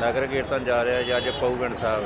ਨਗਰ ਕੀਰਤਨ ਜਾ ਰਿਹਾ ਜੀ ਅੱਜ ਪਊਗੰਡ ਸਾਹਿਬ।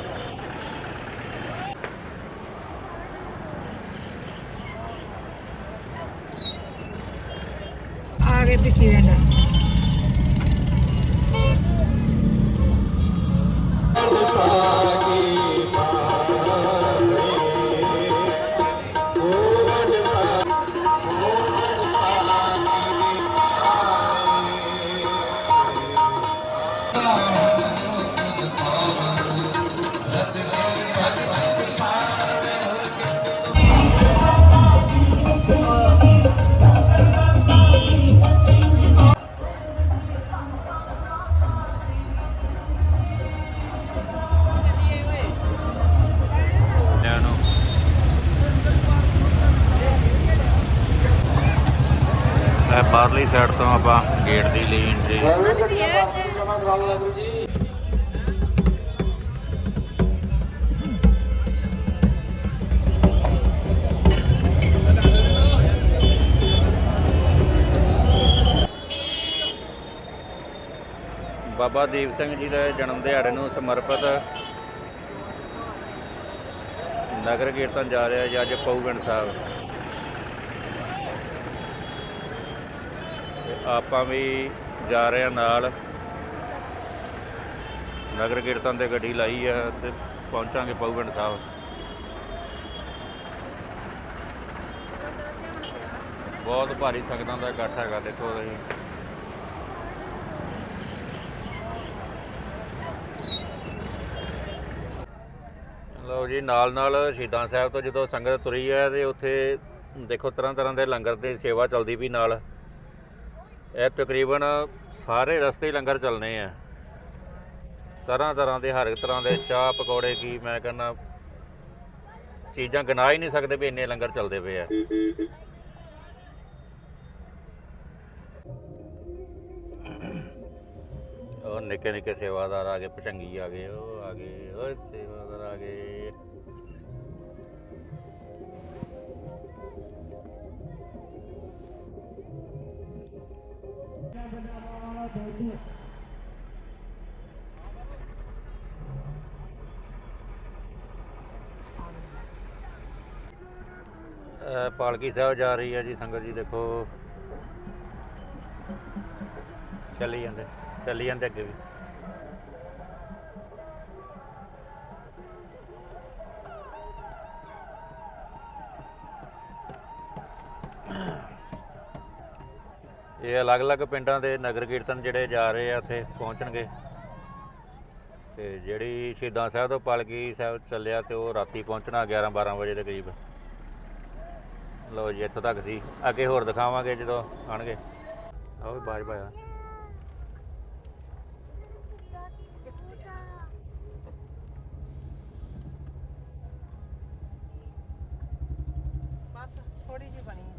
ਬਾਹਰਲੀ ਸਾਈਡ ਤੋਂ ਆਪਾਂ ਗੇਟ ਦੀ ਲਈ ਐਂਟਰੀ ਬਾਬਾ ਦੀਪ ਸਿੰਘ ਜੀ ਦੇ ਜਨਮ ਦਿਹਾੜੇ ਨੂੰ ਸਮਰਪਿਤ ਨਗਰ ਕੀਰਤਨ ਜਾ ਰਿਹਾ ਜੀ, ਅੱਜ ਪਊਗੰਡ ਸਾਹਿਬ। ਆਪਾਂ ਵੀ ਜਾ ਰਹੇ ਹਾਂ ਨਾਲ। ਨਗਰ ਕੀਰਤਨ ਤੇ ਗੱਡੀ ਲਾਈ ਆ ਤੇ ਪਹੁੰਚਾਂਗੇ ਪਊਗੰਡ ਸਾਹਿਬ। ਬਹੁਤ ਭਾਰੀ ਸੰਗਤਾਂ ਦਾ ਇਕੱਠ ਹੈਗਾ ਦੇਖੋ ਤੁਸੀਂ। ਲਓ ਜੀ ਨਾਲ ਨਾਲ ਸ਼ਹੀਦਾਂ ਸਾਹਿਬ ਤੋਂ ਜਦੋਂ ਸੰਗਤ ਤੁਰੀ ਹੈ ਤੇ ਉੱਥੇ ਦੇਖੋ ਤਰ੍ਹਾਂ ਤਰ੍ਹਾਂ ਦੇ ਲੰਗਰ ਦੀ ਸੇਵਾ ਚੱਲਦੀ ਵੀ ਨਾਲ। ਇਹ ਤਕਰੀਬਨ ਸਾਰੇ ਰਸਤੇ ਹੀ ਲੰਗਰ ਚੱਲਨੇ ਆ। ਤਰ੍ਹਾਂ ਤਰ੍ਹਾਂ ਦੇ, ਹਰ ਇੱਕ ਤਰ੍ਹਾਂ ਦੇ ਚਾਹ ਪਕੌੜੇ ਕੀ ਮੈਂ ਕਹਿੰਦਾ, ਚੀਜ਼ਾਂ ਗਿਣਾ ਹੀ ਨਹੀਂ ਸਕਦੇ ਵੀ ਇੰਨੇ ਲੰਗਰ ਚੱਲਦੇ ਪਏ ਆ। ਉਹ ਨਿੱਕੇ ਨਿੱਕੇ ਸੇਵਾਦਾਰ ਆ ਗਏ, ਪਚੰਗੀ ਆ ਗਏ, ਉਹ ਆ ਗਏ, ਓਏ ਸੇਵਾਦਾਰ ਆ ਗਏ। ਇਹ ਪਾਲਕੀ ਸਾਹਿਬ ਜਾ ਰਹੀ ਹੈ ਜੀ, ਸੰਗਤ ਜੀ ਦੇਖੋ। ਚੱਲੀ ਜਾਂਦੇ ਚੱਲੀ ਜਾਂਦੇ ਅੱਗੇ ਵੀ। ਇਹ ਅਲੱਗ-ਅਲੱਗ ਪਿੰਡਾਂ ਦੇ ਨਗਰ ਕੀਰਤਨ ਜਿਹੜੇ ਜਾ ਰਹੇ ਆ ਇੱਥੇ ਪਹੁੰਚਣਗੇ। ਤੇ ਜਿਹੜੀ ਸ਼ਹੀਦਾਂ ਸਾਹਿਬ ਤੋਂ ਪਾਲਕੀ ਸਾਹਿਬ ਚੱਲਿਆ ਤੇ ਉਹ ਰਾਤੀ ਪਹੁੰਚਣਾ 11 12 ਵਜੇ ਦੇ ਕਰੀਬ। ਲੋ ਜੀ, ਇੱਥੋਂ ਤੱਕ ਸੀ। ਅੱਗੇ ਹੋਰ ਦਿਖਾਵਾਂਗੇ ਜਦੋਂ ਆਣਗੇ ਆਓ ਵੀ ਬਾਜ ਪਾਇਆ। ਬਸ ਥੋੜੀ ਜਿਹੀ ਬਣੀ।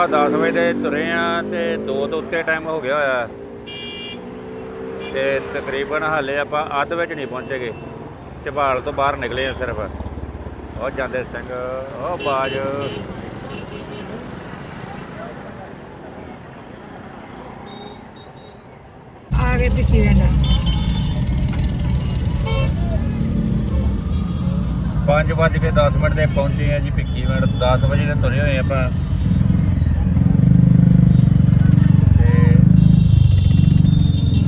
ਸਵੇਰ 10 ਵਜੇ ਦੇ ਤੁਰੇ ਆ ਤੇ 2 ਤੋਂ ਉੱਤੇ ਟਾਈਮ ਹੋ ਗਿਆ ਹੋਇਆ। ਤੇ ਤਕਰੀਬਨ ਹਾਲੇ ਆਪਾਂ ਅੱਧ ਵਿੱਚ ਨਹੀਂ ਪਹੁੰਚੇਗੇ। ਝਬਾਲ ਤੋਂ ਬਾਹਰ ਨਿਕਲੇ ਆ ਸਿਰਫ। ਉਹ ਜਾਂਦੇ ਸਿੰਘ ਉਹ ਬਾਜ। ਆ ਗਏ ਪਿੱਛੇ ਵੇਂਡਾ ਪੰਜ ਵੱਜ ਕੇ 10 ਮਿੰਟ ਦੇ ਪਹੁੰਚੇ ਆ ਜੀ ਭਿੱਖੀ ਮਿੰਟ 10 ਵਜੇ ਦੇ ਤੁਰੇ ਹੋਏ ਆਪਾਂ।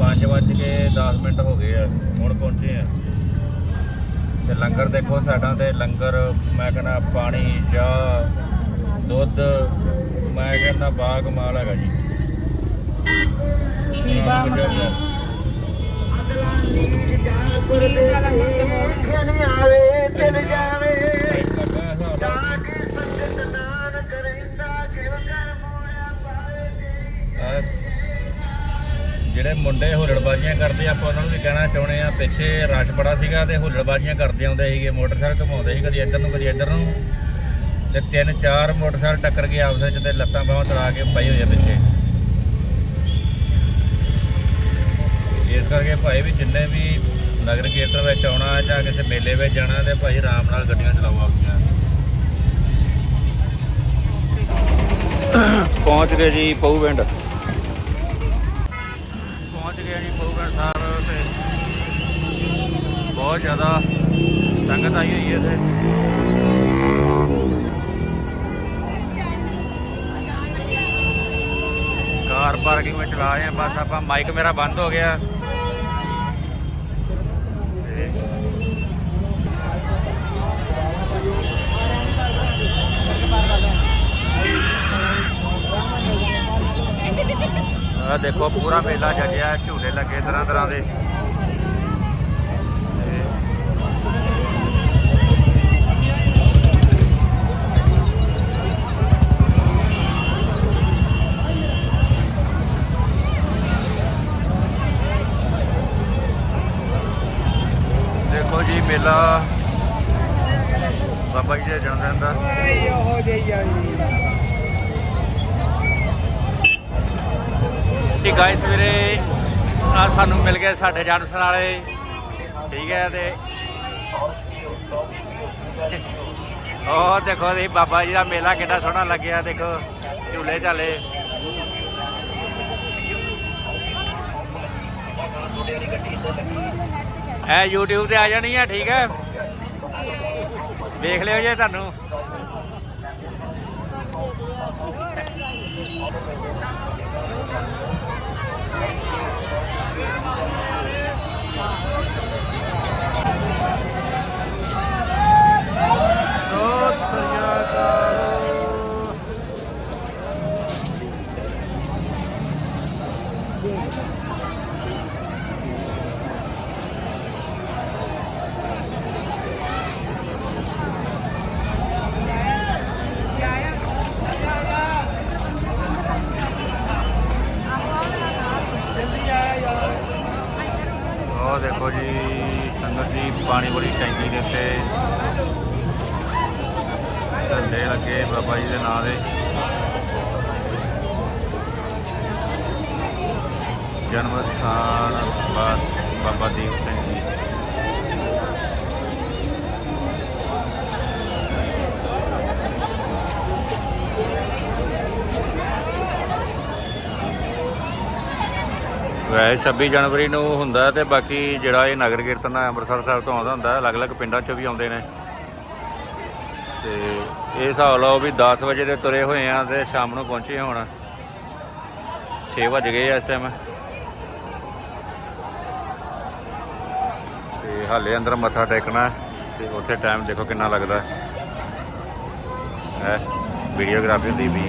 5 ਵੱਜ ਕੇ 10 ਮਿੰਟ ਹੋ ਗਏ ਆ ਹੁਣ ਪਹੁੰਚੇ ਆ। ਤੇ ਲੰਗਰ ਦੇਖੋ ਸਾਡਾ ਤੇ ਲੰਗਰ ਮੈਂ ਕਹਿੰਦਾ ਪਾਣੀ ਚਾਹ ਦੁੱਧ ਮੈਂ ਕਹਿੰਦਾ ਬਾਗ ਮਾਲ ਹੈਗਾ ਜੀ। ਸ਼ੀਬਾ ਕੁੜੀ ਦਾ ਲੰਗਰ ਜਿਹੜੇ ਮੁੰਡੇ ਹੁੱਲੜਬਾਜ਼ੀਆਂ ਕਰਦੇ ਆਪਾਂ ਉਹਨਾਂ ਨੂੰ ਵੀ ਕਹਿਣਾ ਚਾਹੁੰਦੇ ਆ, ਪਿੱਛੇ ਰਸ਼ ਬੜਾ ਸੀਗਾ ਤੇ ਹੁੱਲੜਬਾਜ਼ੀਆਂ ਕਰਦੇ ਆਉਂਦੇ ਸੀਗੇ, ਮੋਟਰਸਾਈਕਲ ਘੁਮਾਉਂਦੇ ਸੀ ਕਦੀ ਇੱਧਰ ਨੂੰ, ਕਦੀ ਇੱਧਰ ਨੂੰ। ਤੇ ਤਿੰਨ ਚਾਰ ਮੋਟਰਸਾਈਕਲ ਟੱਕਰ ਕੇ ਆਪਸ ਵਿੱਚ ਤੇ ਲੱਤਾਂ ਬਾਹਾਂ ਤੜਾ ਕੇ ਪਈ ਹੋਈ ਪਿੱਛੇ। ਇਸ ਕਰਕੇ ਭਾਈ ਵੀ ਜਿੰਨੇ ਵੀ ਨਗਰ ਕੀਰਤਨ ਵਿੱਚ ਆਉਣਾ ਜਾਂ ਕਿਸੇ ਮੇਲੇ ਵਿੱਚ ਜਾਣਾ ਤੇ ਭਾਈ ਆਰਾਮ ਨਾਲ ਗੱਡੀਆਂ ਚਲਾਓ ਆਪਣੀਆਂ। ਪਹੁੰਚ ਗਏ ਜੀ ਪਊ ਪਿੰਡ। ਪਹੁੰਚ ਗਏ ਜੀ ਪਊ ਸਾਹਿਬ ਤੇ। ਬਹੁਤ ਜ਼ਿਆਦਾ ਸੰਗਤ ਆਈ ਹੋਈ ਹੈ ਇੱਥੇ। ਕਾਰ ਪਾਰਕਿੰਗ ਵਿੱਚ ਲਾ ਰਹੇ ਆ, ਬਸ ਆਪਾਂ ਮਾਈਕ ਮੇਰਾ ਬੰਦ ਹੋ ਗਿਆ। ਆ ਦੇਖੋ, ਪੂਰਾ ਮੇਲਾ ਜਗਿਆ। ਝੂਲੇ ਲੱਗੇ ਤਰ੍ਹਾਂ ਤਰ੍ਹਾਂ ਦੇ। ਦੇਖੋ ਜੀ, ਮੇਲਾ ਬਾਬਾ ਜੀ ਦੇ ਜਨਮ ਦਿਨ ਦਾ। ਉਹ ਜਿਹੀ ਜੀ ਗਾਇਸ ਵੀਰੇ ਆ ਸਾਨੂੰ ਮਿਲ ਗਏ ਸਾਡੇ ਜਨਮਦਿਨ ਵਾਲੇ। ਠੀਕ ਹੈ ਤੇ ਉਹ ਦੇਖੋ ਜੀ, ਬਾਬਾ ਜੀ ਦਾ ਮੇਲਾ ਕਿੰਨਾ ਸੋਹਣਾ ਲੱਗਿਆ, ਦੇਖੋ, ਝੂਲੇ ਝਾਲੇ। ਇਹ YouTube ਤੇ ਆ ਜਾਣੀ ਆ, ਠੀਕ ਹੈ? ਦੇਖ ਲਿਓ ਜੇ ਤੁਹਾਨੂੰ। ਬਾਬਾ ਦੀਪ ਸਿੰਘ ਜੀ। ਵੈਸੇ 26 ਜਨਵਰੀ ਨੂੰ ਹੁੰਦਾ ਤੇ ਬਾਕੀ ਜਿਹੜਾ ਇਹ ਨਗਰ ਕੀਰਤਨ ਹੈ ਅੰਮ੍ਰਿਤਸਰ ਸਾਹਿਬ ਤੋਂ ਆਉਂਦਾ ਹੁੰਦਾ ਅਲੱਗ-ਅਲੱਗ ਪਿੰਡਾਂ 'ਚੋਂ ਵੀ ਆਉਂਦੇ ਨੇ। ਤੇ ਇਹ ਹਿਸਾਬ ਲਾਓ ਵੀ 10 ਵਜੇ ਦੇ ਤੁਰੇ ਹੋਏ ਆ ਤੇ ਸ਼ਾਮ ਨੂੰ ਪਹੁੰਚੇ ਹੁਣ। 6 ਵਜ ਗਏ ਆ ਇਸ ਟਾਈਮ ਹਾਲੇ ਅੰਦਰ ਮੱਥਾ ਟੇਕਣਾ ਹੈ ਤੇ ਉੱਥੇ ਟਾਈਮ ਦੇਖੋ ਕਿੰਨਾ ਲੱਗਦਾ ਹੈ। ਵੀਡੀਓਗ੍ਰਾਫੀ ਦੀ ਵੀ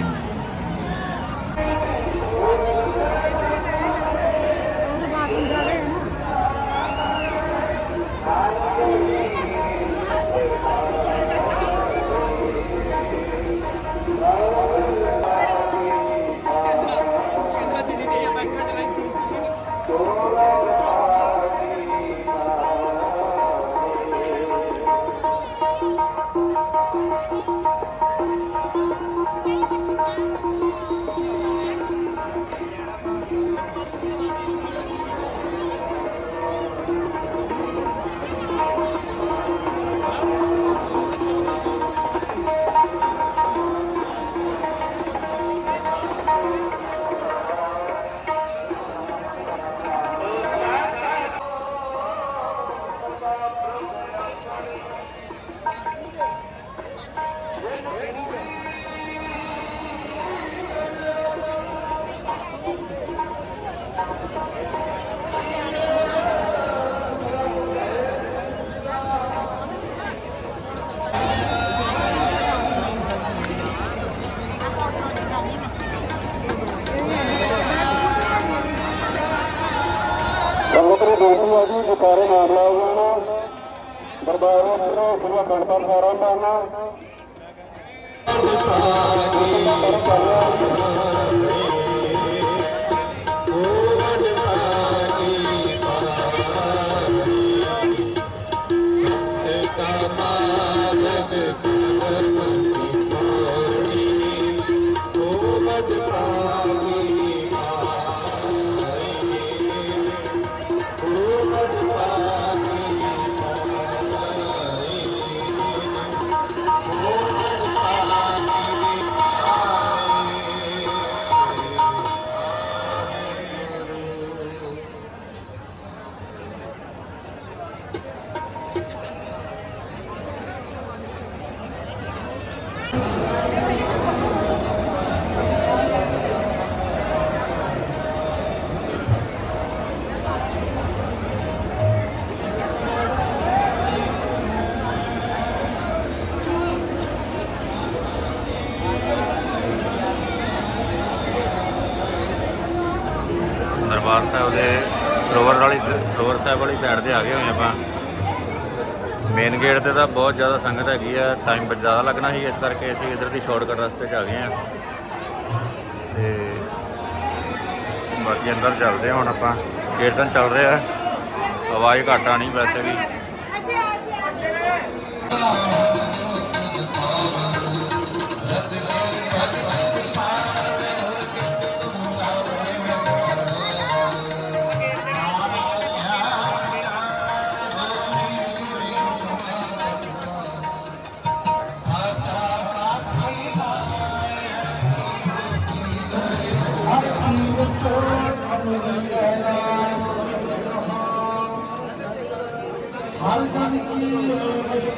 ਸਾਰੇ ਹੈ ਜੀ ਜਕਾਰੇ ਨਾਮ ਦਰਬਾਰ ਵਿੱਚ ਸਿਰੋਂ ਸਿਰੋਂ ਕੰਟਾ ਸਾਰਾ ਮਾਰਨਾ ਵਾਲੀ ਸਾਹਿਬ ਵਾਲੀ ਸਾਈਡ ਤੇ ਆ ਗਏ ਹੋਏ ਆਪਾਂ। ਮੇਨ ਗੇਟ ਤੇ ਤਾਂ ਬਹੁਤ ਜ਼ਿਆਦਾ ਸੰਗਤ ਹੈਗੀ ਆ ਟਾਈਮ ਬਹੁਤ ਜ਼ਿਆਦਾ ਲੱਗਣਾ ਸੀ, ਇਸ ਕਰਕੇ ਅਸੀਂ ਇਧਰ ਦੀ ਸ਼ਾਰਟਕਟ ਰਸਤੇ 'ਚ ਆ ਗਏ ਆ। ਤੇ ਬਾਕੀ ਅੰਦਰ ਚੱਲਦੇ ਹੁਣ ਆਪਾਂ। ਕੀਰਤਨ ਚੱਲ ਰਿਹਾ, ਆਵਾਜ਼ ਘੱਟ ਆਣੀ ਵੈਸੇ ਵੀ।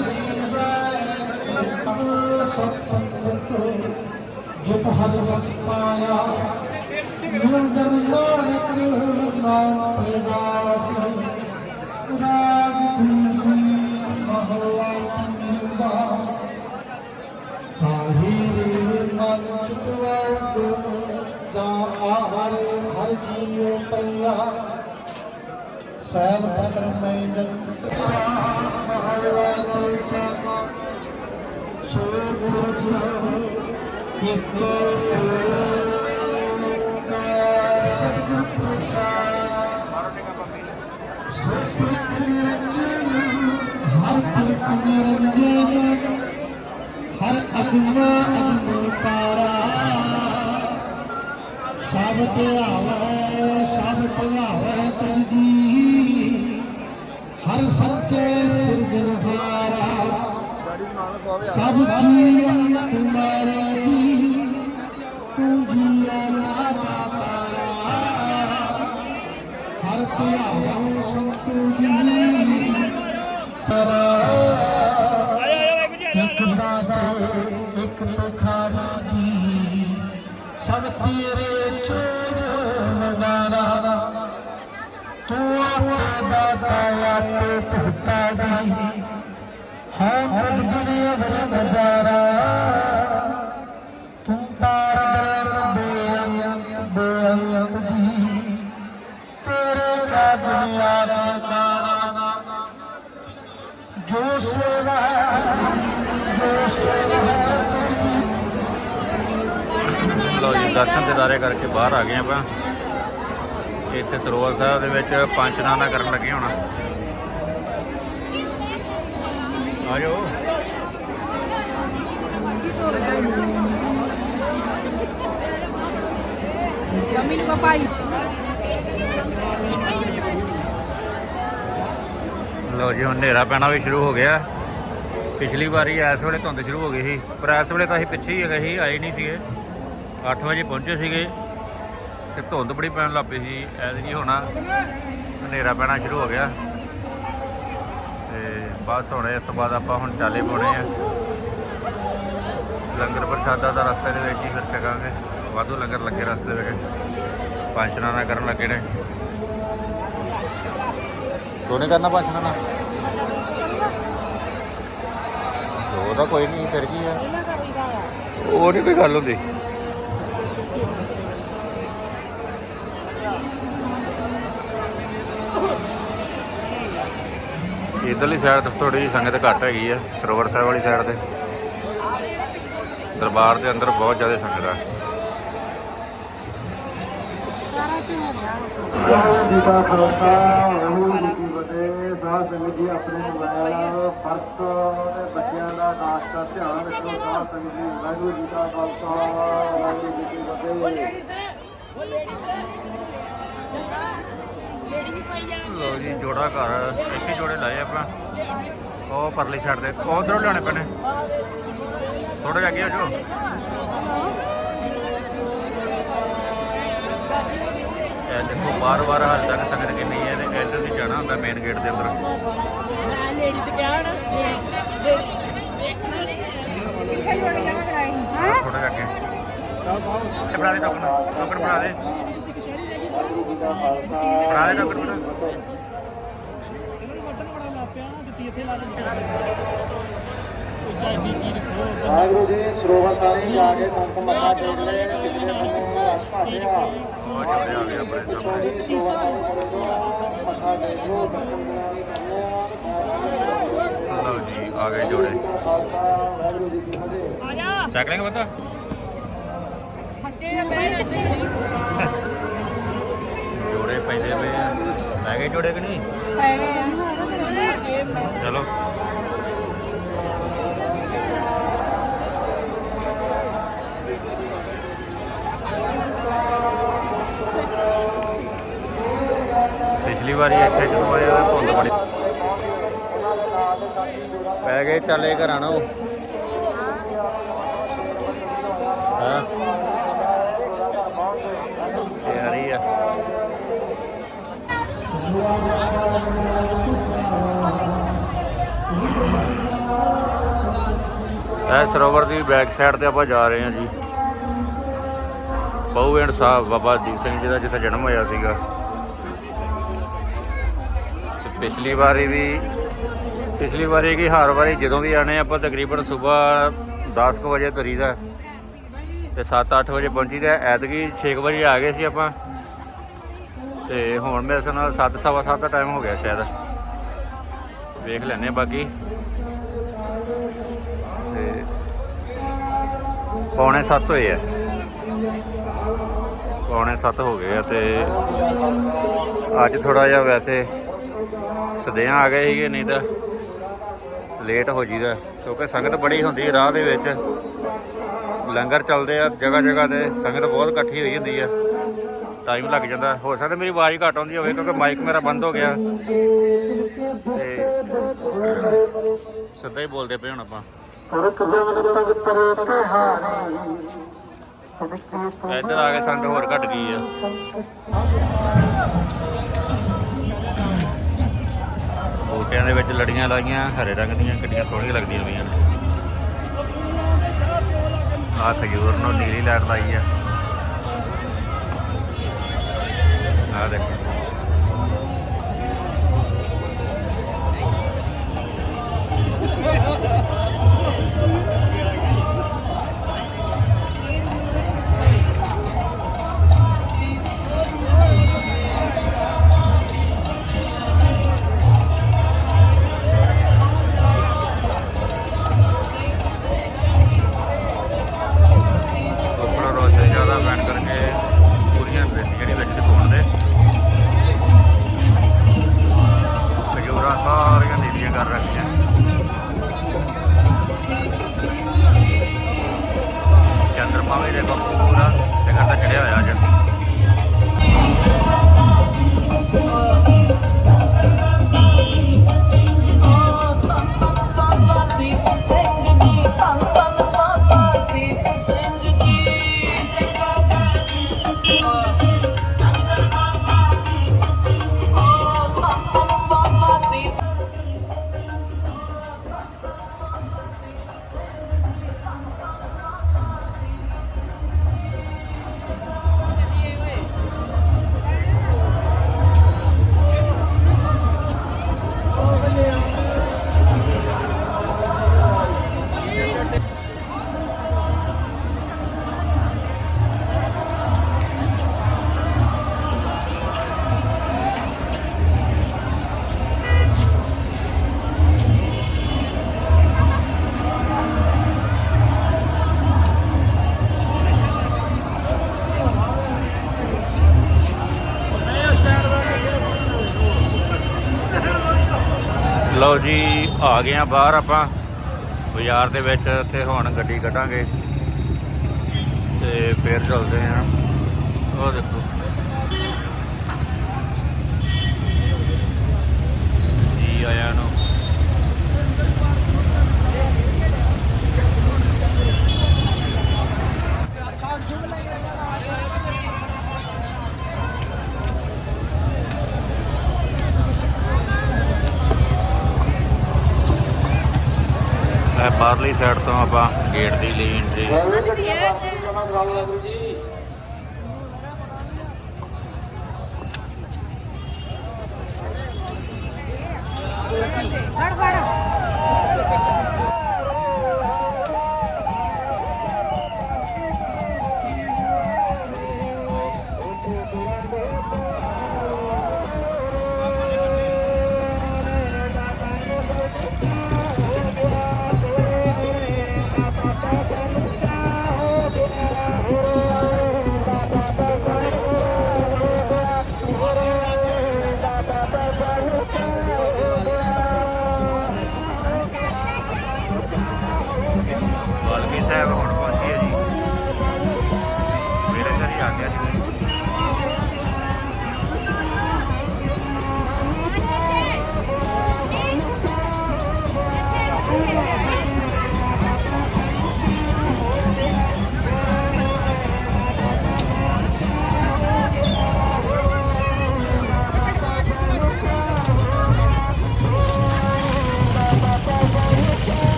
ਜੀਵੈ ਸਤ ਸੰਗਤ ਜਪ ਹਰ ਰਸ ਪਾਇਆ ਨਿਰੰਜਨ ਨਾਨਕ ਨਾਮ ਪ੍ਰਗਾਸ ਰਾਗ ਗੁੰਜਰੀ ਮਹਲਾ ਪੰਜਵਾ ਤਾਹੀਰੇ ਮਨ ਚੁਕਵਾ ਗੁਣ ਜਾ ਹਰ ਹਰ ਜੀਉ ਪਰਿਆ ਸੈਲ ਪਤਰ ਮੈਂ ਜਗਤ ਮਹਲਾ ਕਲਤਾ ਸੋ ਗੁਰੂ ਇੱਕ ਓੰਕਾਰ ਸਤਿਗੁਰ ਪ੍ਰਸਾਦ ਸਤਿ ਨਿਰੰਜਨ ਹਰ ਕਲਪ ਨਿਰੰਜਨ ਹਰ ਅਗਮਾ ਅਗਮ ਪਾਰਾ। ਸਭ ਧਿਆਵੈ ਸਭ ਧਿਆਵੈ ਤੁਮ ਜੀ ਹਰ ਸੱਚੇ ਸਿਰਜਣਹਾਰਾ ਸਭ ਜੀਵ ਤੁਮਾਰੇ ਜੀ ਤੂੰ ਜੀਆ ਨਾਤਾ ਪਾਰਾ। ਹਰ ਧਿਆਵੈ ਸੰਤੂ ਜੀ ਸਰਾ ਇੱਕ ਦਾਦਾ ਇੱਕ ਬੁਖਾਰੀ ਦੀ ਸਭ ਤੇਰੇ ਆਪੇ ਆਪੇ ਭੁੱਤਾ ਦੀ ਹਾਂ ਖੁਦ ਬਿਨੇ ਅਵਰ ਨਜ਼ਾਰਾ ਤੂੰ ਪਾਰ ਬ੍ਰਹਮ ਬੇਅੰਤ ਬੇਅੰਤ ਜੀ ਤੇਰੇ ਕਾ ਦੁਨੀਆ ਦਾ ਜਾਣਾ ਜੋ ਸੇਵਾ ਜੋ ਸੇਵਾ ਤੁਝੀ ਜੀ, ਦਰਸ਼ਨ ਦਿਦਾਰੇ ਕਰਕੇ ਬਾਹਰ ਆ ਗਏ ਆਪਾਂ। ਇੱਥੇ ਸਰੋਵਰ ਸਾਹਿਬ ਦੇ ਵਿੱਚ ਪੰਜ ਇਸ਼ਨਾਨਾ ਕਰਨ ਲੱਗੇ ਹੁਣ। ਆ ਜਾਓ Kami ni papai. ਲਓ ਜੀ ਹੁਣ ਹਨੇਰਾ ਪੈਣਾ ਵੀ ਸ਼ੁਰੂ ਹੋ ਗਿਆ। ਪਿਛਲੀ ਵਾਰੀ ਇਸ ਵੇਲੇ ਧੁੰਦ ਸ਼ੁਰੂ ਹੋ ਗਈ ਸੀ ਪਰ ਇਸ ਵੇਲੇ ਤਾਂ ਅਸੀਂ ਪਿੱਛੇ ਹੀ ਹੈਗੇ ਸੀ ਆਏ ਨਹੀਂ ਸੀਗੇ। 8 ਵਜੇ ਪਹੁੰਚੇ ਸੀਗੇ। ਤੇ ਧੁੰਦ ਬੜੀ ਪੈਣ ਲੱਗ ਪਈ ਸੀ ਐਤਕੀ ਹੁਣ ਹਨੇਰਾ ਪੈਣਾ ਸ਼ੁਰੂ ਹੋ ਗਿਆ। ਤੇ ਬਸ ਹੁਣ ਇਸ ਤੋਂ ਬਾਅਦ ਆਪਾਂ ਹੁਣ ਚਾਲੇ ਪਾਉਣੇ ਆ। ਲੰਗਰ ਪ੍ਰਸ਼ਾਦਾ ਦਾ ਰਸਤੇ ਦੇ ਵਿੱਚ ਹੀ ਫਿਰ ਛਕਾਂਗੇ ਵਾਧੂ ਲੰਗਰ ਲੱਗੇ ਰਸਤੇ ਵਿੱਚ। ਪੰਜ ਇਸ਼ਨਾਨਾ ਕਰਨ ਲੱਗੇ ਨੇ। ਤੂੰ ਨਹੀਂ ਕਰਨਾ ਪੰਜ ਇਸ਼ਨਾਨਾ ਉਹਦਾ ਕੋਈ ਨਹੀਂ ਫਿਰ ਕੀ ਆ। ਉਹ ਨਹੀਂ ਕੋਈ ਗੱਲ ਹੁੰਦੀ। ਇਧਰਲੀ ਸਾਈਡ ਤੋਂ ਥੋੜੀ ਜਿਹੀ ਸੰਗਤ ਘੱਟ ਹੈਗੀ ਆ, ਸਰੋਵਰ ਸਾਹਿਬ ਵਾਲੀ ਸਾਈਡ ਤੇ। ਦਰਬਾਰ ਦੇ ਅੰਦਰ ਬਹੁਤ ਜ਼ਿਆਦਾ ਸੰਗਤ ਆ। ਜੀ ਕਾ ਖਾਲਸਾ ਵਾਹਿਗੁਰੂ ਜੀ ਕੀ ਫਤਿਹ ਸਾਧ ਸੰਗਤ ਜੀ ਆਪਣੇ ਮੋਬਾਈਲ ਫ਼ਰਕ ਤੇ ਬੱਚਿਆਂ ਦਾ ਖਾਸ ਕਰ ਧਿਆਨ ਰੱਖੋ ਸਾਧ ਸੰਗਤ ਜੀ ਵਾਹਿਗੁਰੂ ਜੀ ਕਾ ਖਾਲਸਾ, ਵਾਹਿਗੁਰੂ ਜੀ ਕੀ ਫਤਿਹ। ਲੋ ਜੀ ਜੋੜਾ ਘਰ ਇੱਥੇ ਜੋੜੇ ਲਾਏ ਆਪਾਂ। ਉਹ ਪਰਲੀ ਛੱਡ ਦੇ ਉਹ ਉਧਰੋਂ ਲਿਆਉਣੇ ਪੈਣੇ। ਥੋੜਾ ਜਿਹਾ ਅੱਗੇ ਹੋ ਜਾਓ। ਇਹ ਦੇਖੋ ਬਾਰ ਬਾਰ ਹਾਲ ਤੱਕ ਸੰਗਤ ਕਿੰਨੀ ਹੈ ਤੇ ਇੱਧਰ ਦੀ ਜਾਣਾ ਹੁੰਦਾ ਮੇਨ ਗੇਟ ਦੇ ਅੰਦਰ। ਕਿੱਥੇ ਜੋੜ ਕੇ ਕਰਾਈ ਹਾਂ ਥੋੜਾ ਜਿਹਾ ਅੱਗੇ। ਇਹ ਬਣਾ ਦੇ ਟੋਕਨ। ਟੋਕਨ ਬਣਾ ਦੇ। ਬਣਾ ਦੇ ਟੋਕਨ ਬਣਾ ਵਾਹਿਗੁਰੂ ਜੀ। ਸਰੋਵਰ ਤਾਰੀ ਜਾ ਕੇ ਸੰਤ ਮੱਥਾ ਟੇਕ ਲੈ ਪਿਛਲੇ ਬੰਨੇ ਹੱਥ ਭਾਟਿਆ ਉਹ ਜੋੜੇ ਆ ਗਏ ਆਪਣੇ ਸਾਹਮਣੇ ਮੱਥਾ ਟੇਕ ਲੋ ਦਰਸ਼ਨ ਦਿਨਾਰੀ ਕਰਨੇ ਆ ਲਓ ਜੀ ਆ ਗਏ ਜੋੜੇ ਖਾਲਸਾ ਵਾਹਿਗੁਰੂ ਜੀ ਕੀ ਫਤਿਹ ਸਾਈਕਲਿੰਗ ਪਤਾ ਜੋੜੇ ਪੈਂਦੇ ਪਏ ਆ। ਲੈ ਗਏ ਜੋੜੇ ਕਿ ਨਹੀਂ? ਚਲੋ। ਪਿਛਲੀ ਵਾਰੀ ਇੱਥੇ ਜਦੋਂ ਆਏ ਉਹ ਧੁੰਦ ਬੜੀ। ਪੈ ਗਏ ਚੱਲੇ ਘਰਾਂ ਨੂੰ ਹਾਂ ਤਿਆਰੀ ਆ ਇਹ ਸਰੋਵਰ ਦੀ ਬੈਕ ਸਾਈਡ ਤੇ ਆਪਾਂ ਜਾ ਰਹੇ ਹਾਂ ਜੀ। ਬਹੁਵਿੰਡ ਸਾਹਿਬ ਬਾਬਾ ਦੀਪ ਸਿੰਘ ਜੀ ਦਾ ਜਿੱਥੇ ਜਨਮ ਹੋਇਆ ਸੀਗਾ। ਪਿਛਲੀ ਵਾਰੀ ਵੀ, ਪਿਛਲੀ ਵਾਰੀ ਕੀ ਹਰ ਵਾਰੀ ਜਦੋਂ ਵੀ ਆਨੇ ਆਪਾਂ ਤਕਰੀਬਨ ਸਵੇਰ 10 ਕੁ ਵਜੇ ਤੁਰੀਦਾ ਤੇ 7-8 ਵਜੇ ਪਹੁੰਚੀਦਾ। ਐਤਕੀ 6 ਵਜੇ ਆ ਗਏ ਸੀ ਆਪਾਂ। ਤੇ ਹੁਣ ਮੇਰੇ ਹਿਸਾਬ ਨਾਲ 7:30 ਦਾ ਟਾਈਮ ਹੋ ਗਿਆ ਸ਼ਾਇਦ। ਵੇਖ ਲੈਨੇ ਬਾਕੀ। ਤੇ ਪੌਣੇ 7 ਹੋਏ ਆ। ਪੌਣੇ 7 ਹੋ ਗਏ ਆ ਤੇ ਅੱਜ ਥੋੜਾ ਜਿਹਾ ਵੈਸੇ ਸਦਿਆਂ ਆ ਗਏ ਸੀਗੇ, ਨਹੀਂ ਤਾਂ ਲੇਟ ਹੋ ਜੀਦਾ ਕਿਉਂਕਿ ਸੰਗਤ ਬੜੀ ਹੁੰਦੀ ਰਾਹ ਦੇ ਵਿੱਚ। ਲੰਗਰ ਚੱਲਦੇ ਆ ਜਗ੍ਹਾ ਜਗ੍ਹਾ ਤੇ, ਸੰਗਤ ਬਹੁਤ ਇਕੱਠੀ ਹੋਈ ਹੁੰਦੀ ਆ। ਟਾਈਮ ਲੱਗ ਜਾਂਦਾ। ਹੋ ਸਕਦਾ ਮੇਰੀ ਆਵਾਜ਼ ਘੱਟ ਆਉਂਦੀ ਹੋਵੇ ਕਿਉਂਕਿ ਮਾਈਕ ਮੇਰਾ ਬੰਦ ਹੋ ਗਿਆ। ਤੇ ਸਿੱਧਾ ਹੀ ਬੋਲਦੇ ਪਏ ਹੁਣ ਆਪਾਂ। ਇੱਧਰ ਆ ਕੇ ਸੰਗਤ ਹੋਰ ਘਟ ਗਈ ਆ। ਬੂਟਿਆਂ ਦੇ ਵਿੱਚ ਲੜੀਆਂ ਲਾਈਆਂ, ਹਰੇ ਰੰਗ ਦੀਆਂ, ਕਿੱਡੀਆਂ ਸੋਹਣੀਆਂ ਲੱਗਦੀਆਂ ਪਈਆਂ ਨੇ। ਆ ਖਜੂਰ ਨੂੰ ਨੀਲੀ ਲਾਈਟ ਲਾਈ ਆ। ਆ ਆ ਗਏ ਆ ਬਾਹਰ ਆਪਾਂ। ਬਾਜ਼ਾਰ ਦੇ ਵਿੱਚ ਇੱਥੇ ਹੁਣ ਗੱਡੀ ਕੱਢਾਂਗੇ। ਤੇ ਫੇਰ ਚੱਲਦੇ ਆ। ਉਹ ਦੇਖੋ ਜੀ ਆਇਆਂ ਨੂੰ ਇਹ ਬਾਹਰਲੀ ਸਾਈਡ ਤੋਂ ਆਪਾਂ ਗੇਟ ਦੀ ਲਈ ਐਂਟਰੀ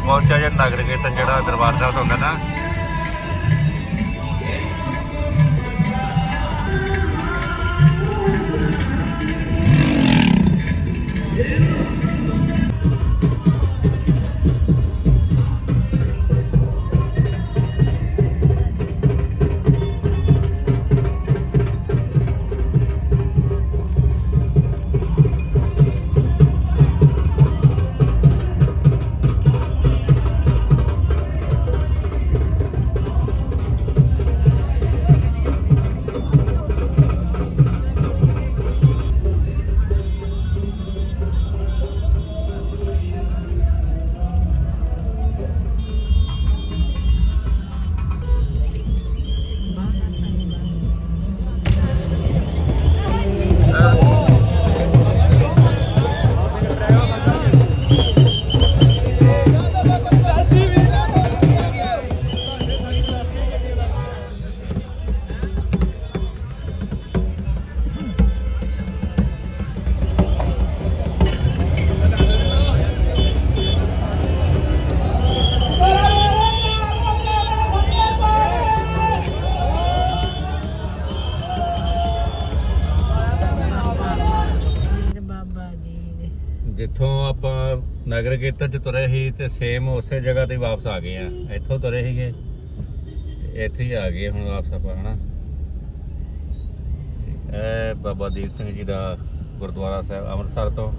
ਪਹੁੰਚਿਆ ਜੇ ਨਗਰ ਕੀਰਤਨ ਜਿਹੜਾ ਦਰਬਾਰ ਸਾਹਿਬ ਤੋਂ ਹੁੰਦਾ ਨਾ ਕੀਰਤਨ ਚ ਤੁਰੇ ਸੀ ਤੇ ਸੇਮ ਉਸੇ ਜਗ੍ਹਾ ਤੇ ਵਾਪਸ ਆ ਗਏ ਆ। ਇੱਥੋਂ ਤੁਰੇ ਸੀਗੇ। ਇੱਥੇ ਹੀ ਆ ਗਏ ਹੁਣ ਵਾਪਸ ਆਪਾਂ ਹਨਾ? ਇਹ ਬਾਬਾ ਦੀਪ ਸਿੰਘ ਜੀ ਦਾ ਗੁਰਦੁਆਰਾ ਸਾਹਿਬ ਅੰਮ੍ਰਿਤਸਰ ਤੋਂ।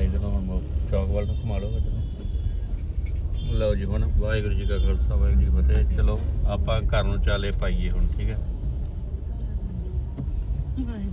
ਇਧਰ ਨੂੰ ਹੁਣ ਚੌਕ ਵੱਲ ਨੂੰ ਘੁਮਾ ਲਓ ਲਓ ਜੀ ਹੁਣ ਵਾਹਿਗੁਰੂ ਜੀ ਕਾ ਖਾਲਸਾ ਵਾਹਿਗੁਰੂ ਜੀ ਫਤਿਹ। ਚਲੋ ਆਪਾਂ ਘਰ ਨੂੰ ਚਾਲੇ ਪਾਈਏ ਹੁਣ ਠੀਕ ਹੈ? ਵਾਹਿਗੁਰੂ